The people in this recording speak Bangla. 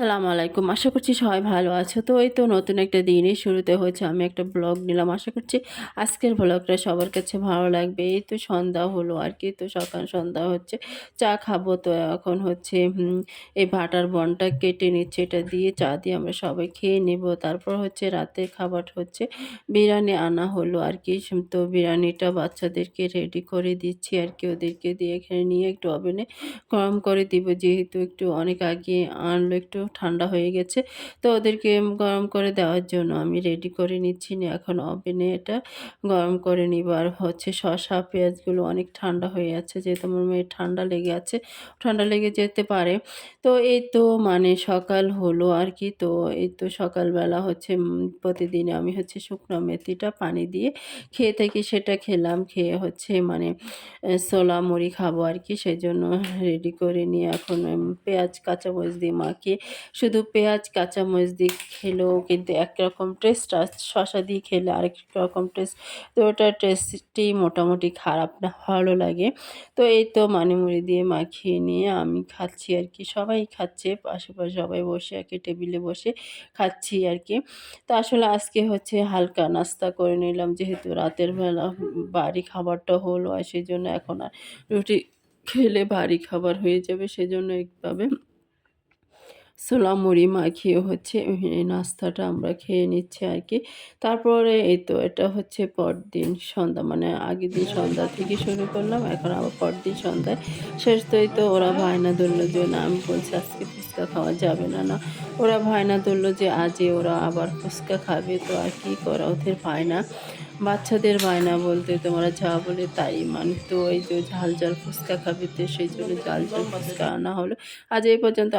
সালাম আলাইকুম। আশা করছি সবাই ভালো আছো। তো এই তো নতুন একটা দিনই শুরুতে হচ্ছে আমি একটা ব্লগ নিলাম। আশা করছি আজকের ব্লগটা সবার কাছে ভালো লাগবে। এই তো সন্ধ্যা হলো আর কি। তো সকাল সন্ধ্যা হচ্ছে। চা খাব তো এখন হচ্ছে এই ভাটার বনটা কেটে নিচ্ছে। এটা দিয়ে চা দিয়ে আমরা সবাই খেয়ে নেব। তারপর হচ্ছে রাতে খাবার হচ্ছে বিরিয়ানি আনা হলো আর কি। তো বিরিয়ানিটা বাচ্চাদেরকে রেডি করে দিচ্ছি আর কি। ওদেরকে দিয়ে এখানে নিয়ে একটু ওভেনে গরম করে দিব। যেহেতু একটু অনেক আগে আনলো একটু ঠান্ডা হয়ে গেছে। তো ওদেরকে গরম করে দেওয়ার জন্য আমি রেডি করে নিচ্ছি না এখন ওভেনে এটা গরম করে নিব। আর হচ্ছে শসা, পেঁয়াজগুলো অনেক ঠান্ডা হয়ে আছে যেহেতু আমার মেয়ের ঠান্ডা লেগে আছে। ঠান্ডা লেগে যেতে পারে। তো এই তো মানে সকাল হলো আর কি। তো এই তো সকালবেলা হচ্ছে প্রতিদিন আমি হচ্ছে শুকনো মেথিটা পানি দিয়ে খেয়ে থাকি সেটা খেলাম। খেয়ে হচ্ছে মানে ছোলা, মুড়ি খাব আর কি। সেই জন্য রেডি করে নিয়ে এখন পেঁয়াজ, কাঁচামরিচ দিয়ে মাখিয়ে শুধু পেঁয়াজ, কাঁচামরিচ দিয়ে খেলেও কিন্তু একরকম টেস্ট আর শশা দিয়ে খেলে আরেক রকম টেস্ট তো ওটার টেস্টটি মোটামুটি খারাপ না, ভালো লাগে। তো এই তো মানিমুড়ি দিয়ে মাখিয়ে নিয়ে আমি খাচ্ছি আর কি। সবাই খাচ্ছে, আশেপাশে সবাই বসে আর কি টেবিলে বসে খাচ্ছি আর কি। তো আসলে আজকে হচ্ছে হালকা নাস্তা করে নিলাম, যেহেতু রাতের বেলা বাড়ি খাবারটা হলো আর সেই জন্য এখন আর রুটি খেলে ভারী খাবার হয়ে যাবে, সেজন্য এইভাবে ছোলা মুড়ি মাখিয়ে হচ্ছে এই নাস্তাটা আমরা খেয়ে নিচ্ছি আর কি। তারপরে এই তো এটা হচ্ছে পরদিন সন্ধ্যা মানে আগের দিন সন্ধ্যা থেকে শুরু করলাম, এখন আবার পরদিন সন্ধ্যায়। শেষ তো এই তো ওরা ভায়না ধরলো যে, না, আমি বলছি আজকে ফুচকা খাওয়া যাবে না না। ওরা ভায়না ধরলো যে, আজই ওরা আবার ফুচকা খাবে, তো আর কি করা? ওদের ভাইনা, বাচ্চাদের বায়না বলতে তোমরা যা বলে তাই মানে তো ওই যে ঝাল ঝাল ফুচকা খাবে, তো সেই জন্য ঝাল ঝাল ফুচকা আনা হলো। আজ এই পর্যন্ত